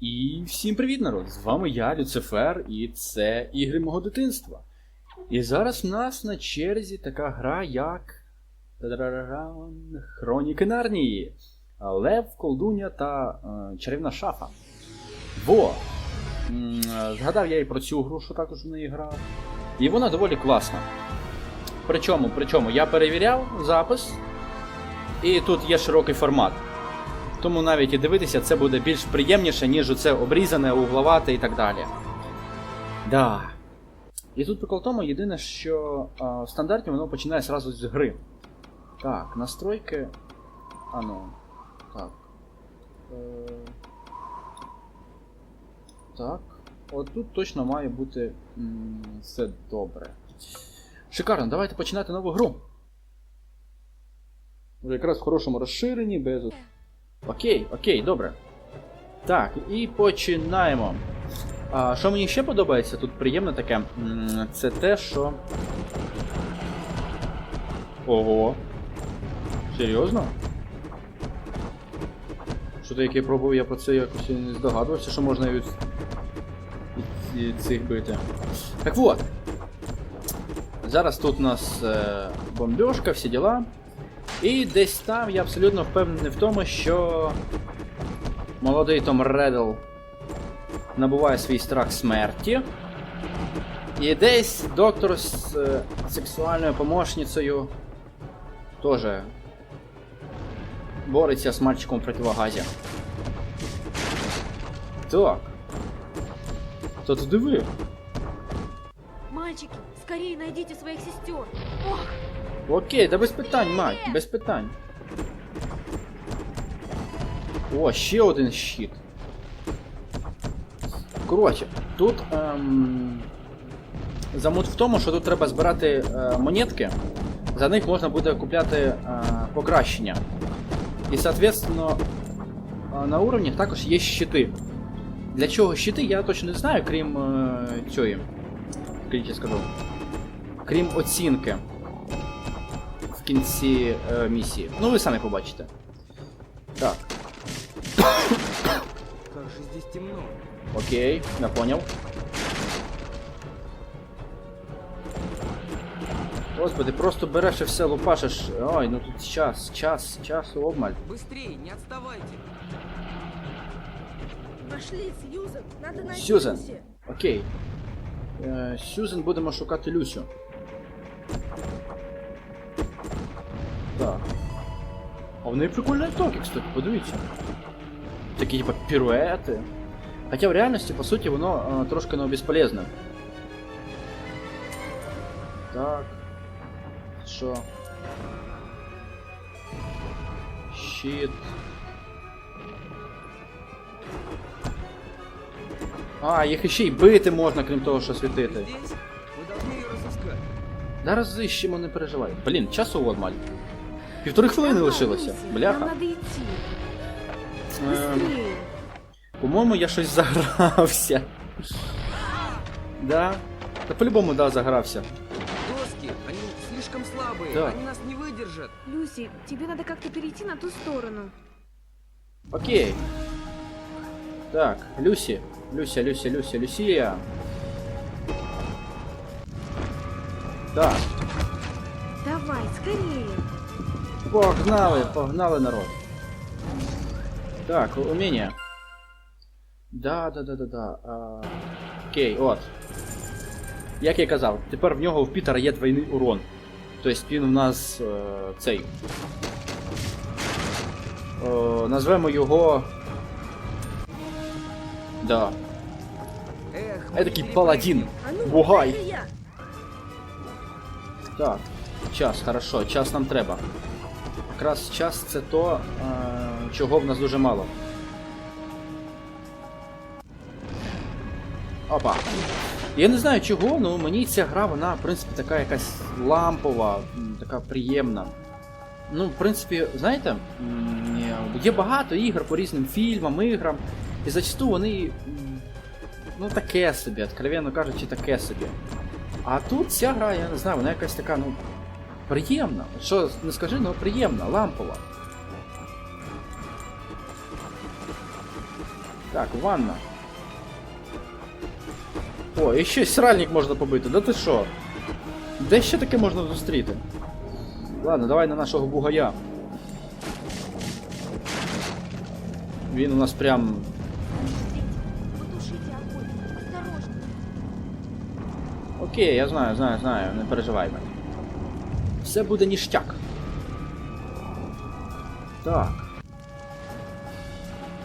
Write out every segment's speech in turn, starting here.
І всім привіт, народ! З вами я, Люцифер, і це ігри мого дитинства. І зараз в нас на черзі така гра, як. Хроніки Нарнії. Лев, колдуня та е, чарівна шафа. М, е, Згадав я і про цю гру, що також в неї грав. І вона доволі класна. Причому, причому я перевіряв запис, і тут є широкий формат. Тому навіть і дивитися це буде більш приємніше, ніж оце обрізане, угловате і так далі. Да. І тут прикол тому, єдине, що а, в стандарті воно починає зразу з гри. Так, настройки. Ано. Так. Е... Так. От тут точно має бути м, все добре. Шикарно, давайте починати нову гру. Вже якраз в хорошому розширенні, без. Окей, окей, добре. Так, і починаємо. А, що мені ще подобається, тут приємне таке, це те, що. Ого. Серйозно? Що то як я пробував, я про це якось не здогадувався, що можна від, від цих бити. Так от. Зараз тут у нас е, бомбьошка, всі діла. І десь там я абсолютно впевнений в тому, що молодий Том Реддл набуває свій страх смерті. І десь доктор з е, сексуальною помощницею теж бореться з мальчиком в противогазі. Так. Та ти диви. Мальчики, скорее найдите своих сестер. Ох, Окей, да без питань, мать, без питань. О, ще один щит. Коротше, тут ем, замут в тому, що тут треба збирати е, монетки, за них можна буде купляти е, покращення. І, соответственно, е, на уровнях також є щити. Для чого щити, я точно не знаю, крім е, цієї. Як я скажу. Крім оцінки в кінці е, місії. Ну, ви самі побачите. Так, Как же здесь темно. окей, я понял. Господи, просто береш і все лупашиш. Ой, ну тут час, час, час обмаль. Быстрее, не отставайте. нашли Сьюзен. Надо найти Сьюзен. Окей. Е, Сюзен будемо шукати Люсю. Так. А в неї прикольні токи, кстати, подивіться. Такі типа піруети. Хоча в реальності, по суті, воно е, трошки ну, безполезне. Так. Що? Щит. А, їх іще й бити можна, крім того, що світити. Зараз зищемо, не переживай. Блін, часу обмаль. Півтори хвилини лишилося. Люси, Нам Бляха. надо идти. Ем, Быстрее. По-моєму, я щось загрався. Да? Та по-любому, да, загрався. Доски, они слишком слабые, Да. они нас не выдержат. Люси, тебе надо как-то перейти на ту сторону. Окей. Так, Люсі. Люся, Люся, Люся, Люсія. Так, Давай, скорее. погнали, погнали народ. Так, уміння. Да, да, да, да, да. А, окей, от. Як я казав, тепер в нього в Пітера є двойний урон. Тобто він у нас е, цей. Е, назвемо його. Да. Це такий паладін. А ну, Бугай. Так. Час, хорошо, час нам треба. Якраз час це то, е, чого в нас дуже мало. Опа. Я не знаю чого, але мені ця гра, вона, в принципі, така якась лампова, така приємна. Ну, в принципі, знаєте, є багато ігор по різним фільмам, іграм, і зачасту вони. Ну, таке собі, откровенно кажучи, таке собі. А тут ця гра, я не знаю, вона якась така, ну. Приємна. Що, не скажи, ну приємна, лампова. Так, ванна. О, і ще сральник можна побити. Да ти що? Де ще таке можна зустріти? Ладно, давай на нашого бугая. Він у нас прям. Окей, я знаю, знаю, знаю, не переживай мене. Все буде ніштяк. Так.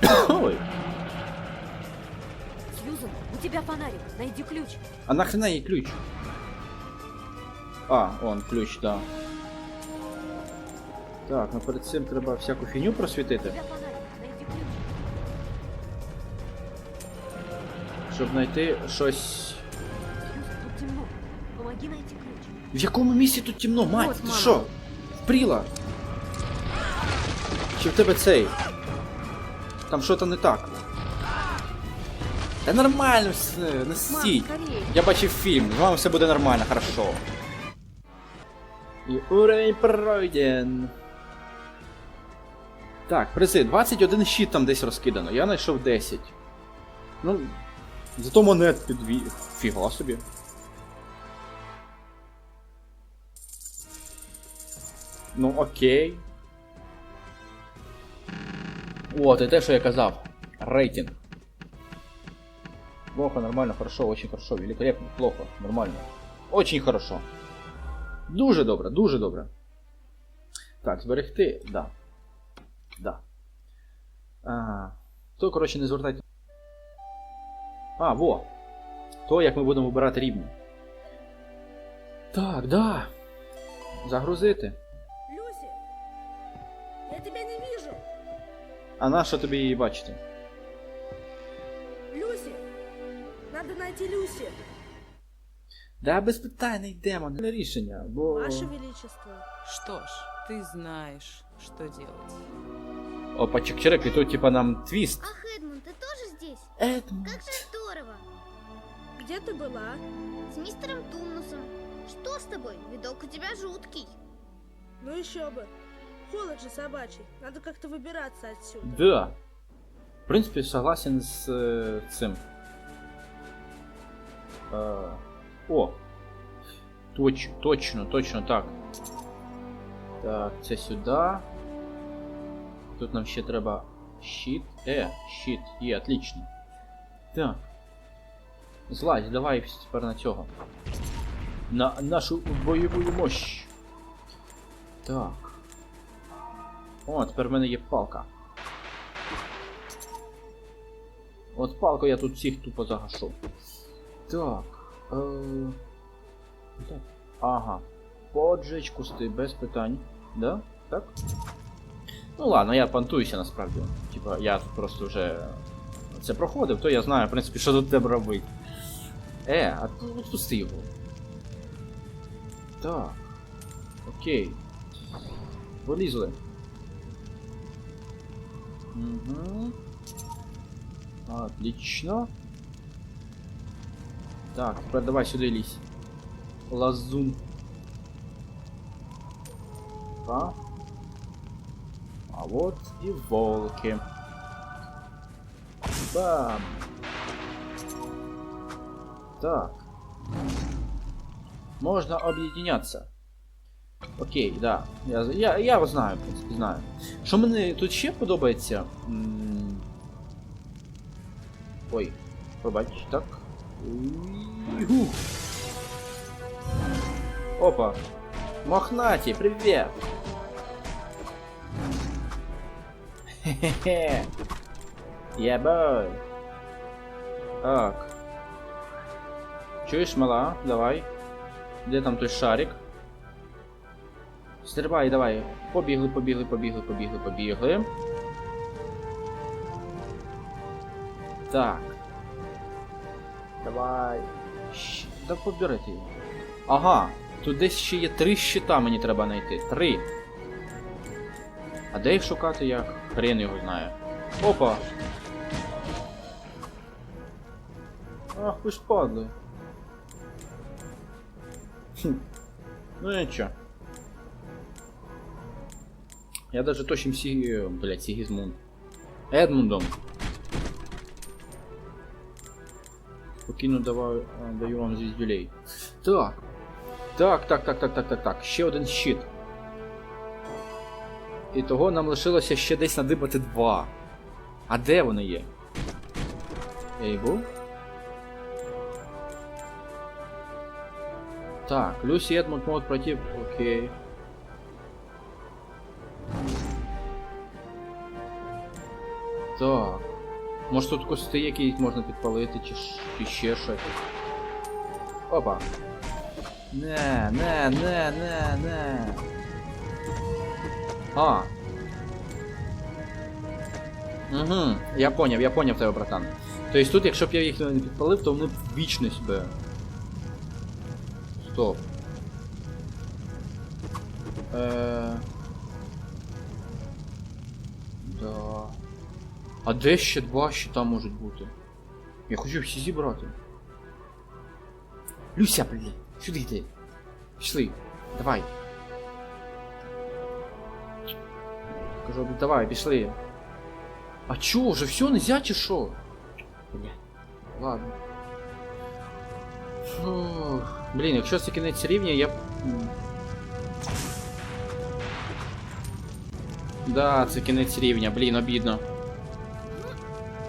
Ой, Сьюзан, у тебя фонарик. Найди ключ. а нахрена їй ключ? А, он, ключ, да. Так, ну перед цим треба всяку фігню У просвітити, щоб знайти щось. Помоги найти ключ. В якому місці тут темно, мать? Вот, Ти мама. що? Впріла? Чи в тебе цей? Там що-то не так. Та нормально все, не Мам, стій. скорее. Я бачив фільм, з вами все буде нормально, хорошо. І уровень пройден. Так, призи, 21 щит там десь розкидано, я знайшов 10. Ну, зато монет підві... Фіга собі. Ну, окей. О, це те, що я казав. Рейтинг. Плохо, нормально, хорошо, очень хорошо, великолепно, плохо, нормально. Очень хорошо. Дуже добре, дуже добре. Так, зберегти, да. Да. Ага. То, коротше, не звертайте. А, во. То, як ми будемо вибирати рівні. Так, да. Загрузити. А на що тобі її бачити? Люси, надо найти Люси. Да, без питань не йдемо. Не рішення, бо. Величество. Что ж, ты знаешь, что делать. Опа, чик-чирик, і тут типа нам твіст. Ах, Эдмунд, ты тоже здесь? Едмунд. Как же здорово! Где ты была? С мистером Тумнусом. Что с тобой? Видок у тебя жуткий. Ну еще бы. Холод же собачий. Надо как-то выбираться отсюда. Да. В принципі, согласен з е, цим. Е, о! Точ, точно, точно так. Так, це сюди. Тут нам ще треба щит. Е, щит, є, отлично. Так. Злазь, давай тепер на цього. На нашу бойову мощь. Так. О, тепер в мене є палка. От палку я тут всіх тупо загашу. Так. Е... так. Ага. Поджечь кусти, без питань. Да? Так? Ну ладно, я понтуюся насправді. Типа, я тут просто вже це проходив, то я знаю, в принципі, що тут треба робити. Е, а тут відпусти його. Так. Окей. Полізли. Угу. Отлично. Так, тепер давай сюди лізь. Лазун. Так. А вот и волки. Бам! Так. Можно объединяться. Окей, да. Я, я, я знаю, в принципі, знаю. Що мені тут ще подобається. Ой, пробач, так. Уйгу. Опа. Мохнаті, привіт! Хе-хе-хе. Єбой. Так. Чуєш, мала? Давай. Де там той шарик? Стрибай, давай. Побігли, побігли, побігли, побігли, побігли. Так. Давай. Щ... Да побери ти його. Ага, тут десь ще є три щита мені треба знайти. Три. А де їх шукати я хрен його знає. Опа! Ах, ви ж падли. Хм. Ну нічого. Я даже точим Сігі... Блять, Сігізмунд. Едмундом. Спокійно даваю, даю вам звіздюлей. Так. Так, так, так, так, так, так, так. Ще один щит. І того нам лишилося ще десь надибати два. А де вони є? Ейбл? Так, Люсі Едмунд можуть пройти. Окей. Так. Може тут кости якісь можна підпалити, чи, чи ще щось. Опа. Не, не, не, не, не. А. Угу, я поняв, я поняв тебе, братан. Тобто тут, якщо б я їх не підпалив, то вони б вічність би. Стоп. Е... Да. А де ще два щита можуть бути? Я хочу всі зібрати. Люся, блін, сюди йди. Пішли. Давай. Кажу, ну давай, пішли. А чо, вже все нельзя чи що? Ладно. Фух. Блін, якщо це кінець рівня, я. Да, це кінець рівня, блін, обідно.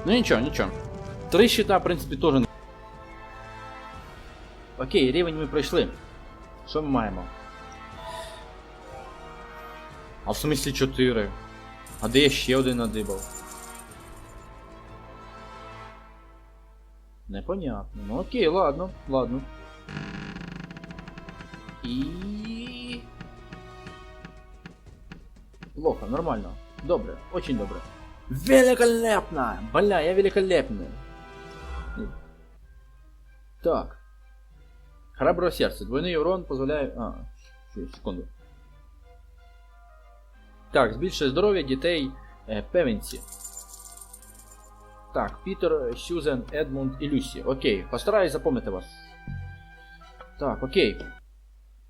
Ну нічого, нічого. Три щита, в принципі, теж не. Окей, рівень ми пройшли. Що ми маємо? А в смислі 4. А де я ще один надибав? Непонятно. Ну окей, ладно, ладно. І. Плохо, нормально. Добре, очень добре. Великолепно! Бля, я великолепный. Так. Храброе сердце. Двойний урон позволяє. А, секунду. Так, збільшує здоров'я дітей е, певенці. Так, Пітер, Сюзен, Едмунд і Люсі. Окей, постараюсь запам'ятати вас. Так, окей.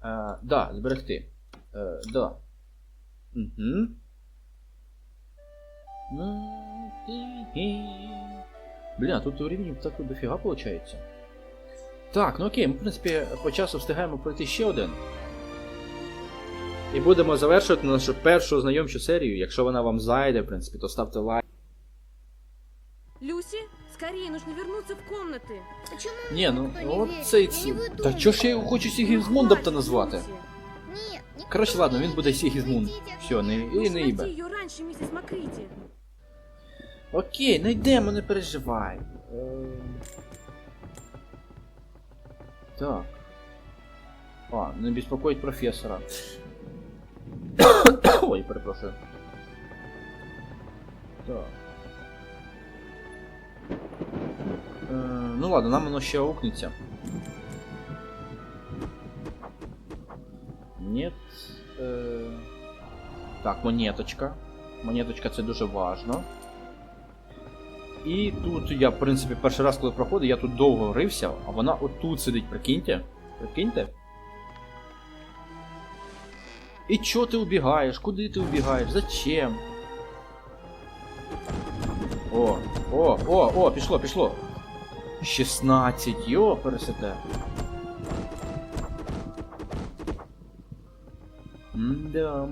Е, да, зберегти. Е, да. Угу. Блін, а тут у рівні так тут дофіга виходить. Так, ну окей, ми в принципі по часу встигаємо пройти ще один. І будемо завершувати нашу першу знайомчу серію. Якщо вона вам зайде, в принципі, то ставте лайк. Люси, скорее, нужно вернуться в комнаты. Почему Ні, мне ну никто не от верит? цей Я не ці. выдумываю. Та чого ж я його хочу Сігізмундом-то назвати? Люси. Нет, никто Коротше, ладно, не він буде верит. Сігізмунд. Идите Все, не, отсюда. і Нужно не найти ібе. ее раньше, миссис Макрити. Окей, найдемо, не переживай. Ем. Так. А, не беспокоить професора. Ой, перепрошую. Так. Е, ну ладно, нам воно ще аукнеться. Нет. Е, так, монеточка. Монеточка це дуже важно. І тут я, в принципі, перший раз, коли проходив, я тут довго рився, а вона отут сидить, прикиньте. Прикиньте. І чо ти убігаєш? Куди ти убігаєш? Зачем? О, о, о, о, пішло, пішло. 16, йо, пересете. М-да,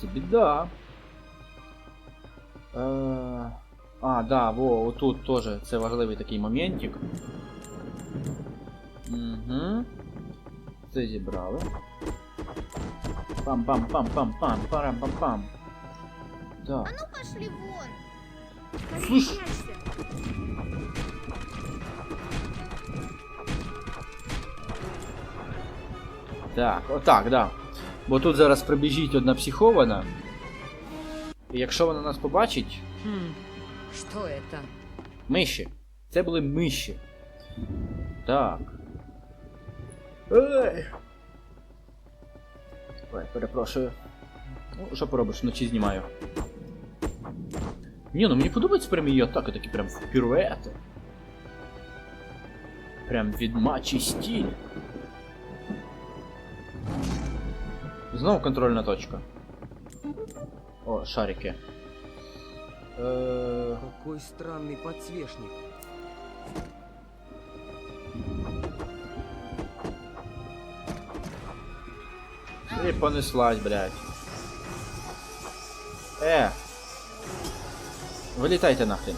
це біда. Е... А, да, во, отут теж це важливий такий моментик. Угу. Це зібрали. Пам-пам-пам-пам-пам, парам-пам-пам. Так. Ну пошли вон. Прячься. Так, отак, да. Бо тут зараз прибіжить одна психована. І якщо вона нас побачить, Хм, что это? миші. Це були миші. Так. Ей. Ой, перепрошую. Ну, що поробиш, вночі знімаю. Ні, ну мені подобається прям її атаки, такі прям впіруети. Прям відмачий стіль. Знову контрольна точка. О, шарики. Е, Какой странный подсвечник. І понеслась, блядь. Е! Вилітайте нахрен.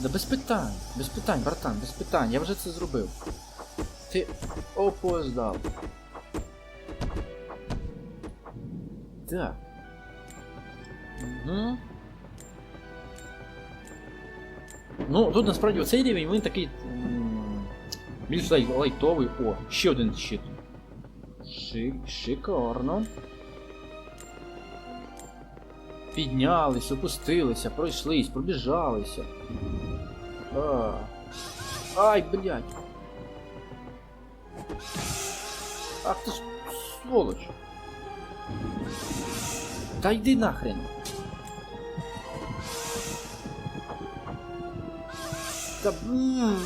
Да без питань, без питань, братан, без питань, я вже це зробив. Ти опоздав. Так. Угу. Ну, тут насправді цей рівень він такий. Більш лай- лайтовий. О, ще один щит. Шик, шикарно. Піднялись, опустилися, пройшлись, пробіжалися. А. Ай, блядь. Ах ты ж сволочь. Да иди нахрен. М.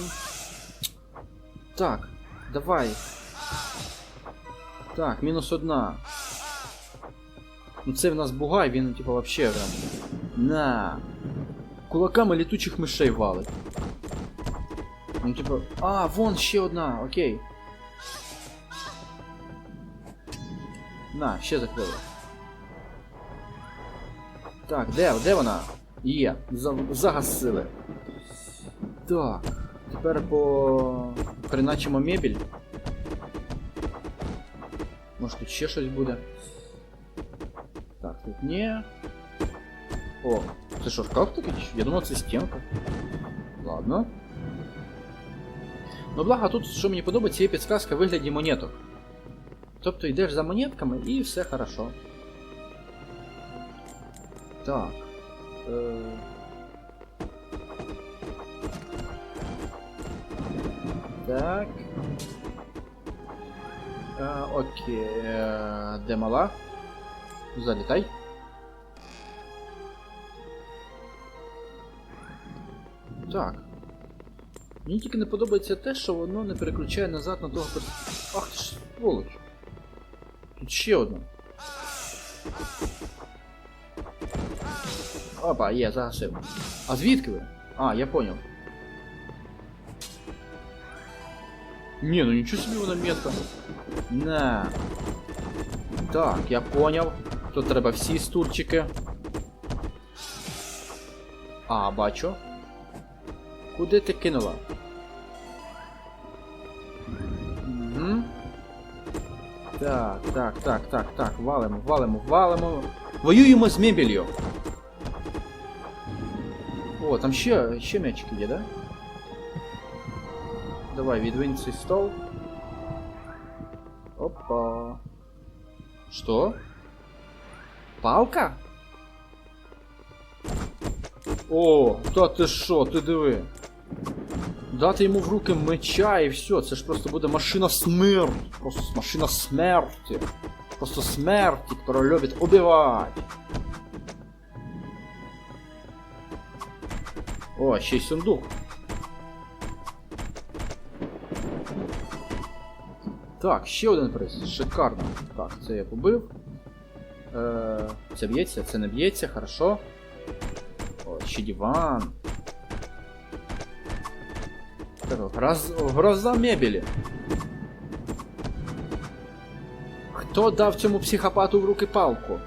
Так, давай. Так, мінус одна. Ну це в нас бугай, він типу вообще прям. На. Кулаками літучих мишей валить. Ну, типу. А, вон ще одна, окей. На, ще закрили. Так, де, де вона? Є, за, загасили. Так. Тепер по. Приначимо мебель. Може тут ще щось буде. Так, тут ні. О, це що, шкаф такий? Я думав, це стінка. Ладно. Ну, благо, тут, що мені подобається, є підсказка в вигляді монеток. Тобто йдеш за монетками і все хорошо. Так. Е... Так. Е, окей. Е, де мала? Залітай. Так. Мені тільки не подобається те, що воно не переключає назад на того перс... Ах ти ж сволоч. Тут ще одна. Опа, є, загасив. А звідки ви? А, я поняв. Ні, ну нічого собі вона метка. На. Так, я поняв. Тут треба всі стульчики. А, бачу. Куди ти кинула? Угу. Так, так, так, так, так, валимо, валимо, валимо. Воюємо з мебелью. О, там ще, ще м'ячики є, да? Давай, відвинь цей стол. Опа. Що? Палка? О, та ти що, ти диви. Дати йому в руки меча і все, це ж просто буде машина смерті. Просто машина смерті. Просто смерті, яка любить убивати. О, ще й сундук. Так, ще один приз. Шикарно. Так, це я побив. Е, це б'ється, це не б'ється, хорошо. О, ще диван. Гроз... Гроза мебелі. Хто дав цьому психопату в руки палку?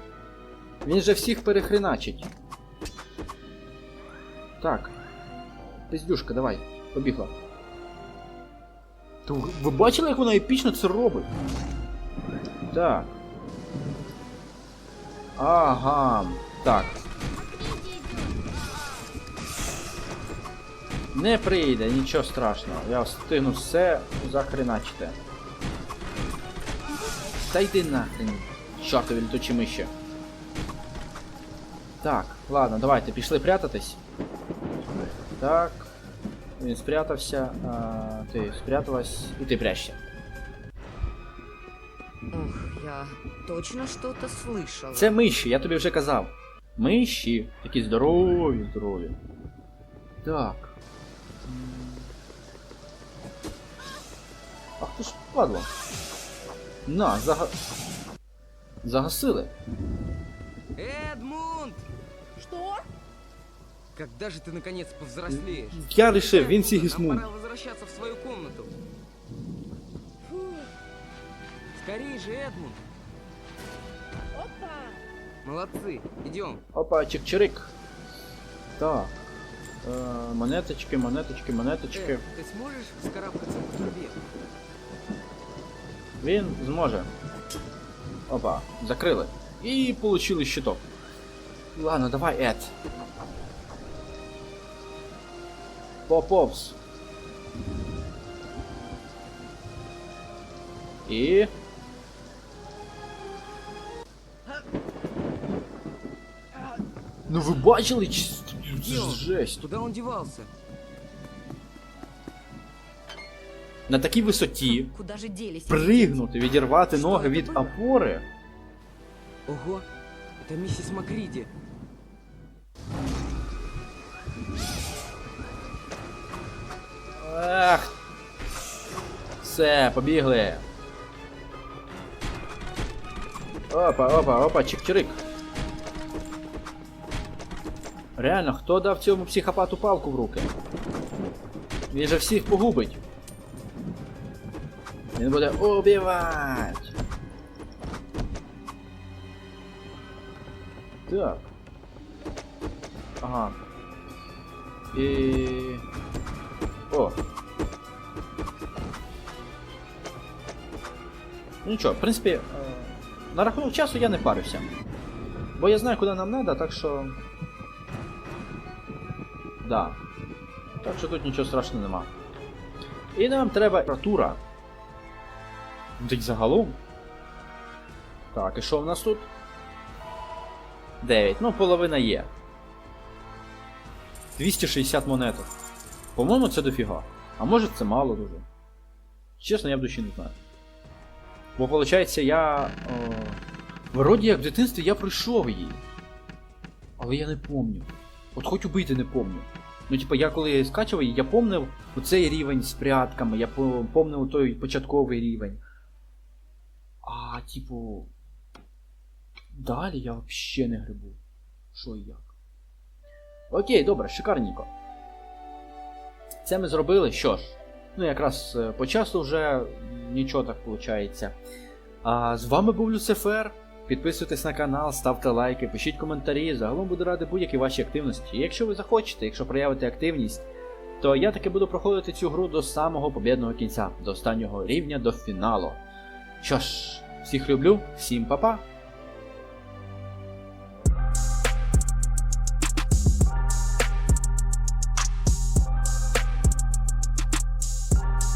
Він же всіх перехреначить. Так. Пиздюшка, давай, побігла. То ви- бачили, як вона епічно це робить? Так. Ага. Так. Не прийде, нічого страшного. Я встигну все захреначити. Та йди нахрен. Чортові літучі миші. Так, ладно, давайте, пішли прятатись. Так. Він спрятався, а, ти спряталась, і ти прячься. Ох, я точно что-то слышала. Це миші, я тобі вже казав. Миші. Такі здорові, здорові. Так. Ах ти ж падла. На, зага... загасили. Когда же ты наконец повзрослеешь? Я рішив, він Нам Сігісмунд. пора возвращаться в свою комнату. Фу. Скорей же, Эдмунд. Опа. Молодцы. Идем. Опа, чик-чирик. Так. Е, монеточки, монеточки, монеточки. Эд, ты сможешь вскарабкаться по трубе? Він зможе. Опа, закрили. І получили щиток. Ладно, давай, Ед. Поповс. І. Ну ви бачили? Чи- Где он? Жесть. Куда он девался? На такій висоті Куда же делись? эти пригнути, відірвати Що ноги це від було? опори. Ого, это миссис Макриди. Ах. Все, побігли. Опа, опа, опа, чик-чирик. Реально, хто дав цьому психопату палку в руки? Він же всіх погубить. Він буде убивати. Так. Ага. І... О. Ну нічого, в принципі, е, на рахунок часу я не парюся. Бо я знаю, куди нам треба, так що. Да. Так що тут нічого страшного нема. І нам треба. Ну, Так загалом. Так, і що в нас тут? 9. Ну, половина є. 260 монеток. По-моєму, це дофіга. А може це мало дуже. Чесно, я в душі не знаю. Бо виходить, я. О, вроді як в дитинстві я пройшов її. Але я не помню. От хоч убити не помню. Ну, типа, я коли скачував її, я помнив оцей рівень з прятками, я по- помнив той початковий рівень. А, типу. Далі я взагалі не грибу. Що і як. Окей, добре, шикарненько. Це ми зробили. Що ж, ну якраз е, по часу вже нічого так виходить. А з вами був Люцифер. Підписуйтесь на канал, ставте лайки, пишіть коментарі. Загалом буду радий будь-якій вашій активності. І якщо ви захочете, якщо проявите активність, то я таки буду проходити цю гру до самого побєдного кінця, до останнього рівня, до фіналу. Що ж, всіх люблю, всім па-па!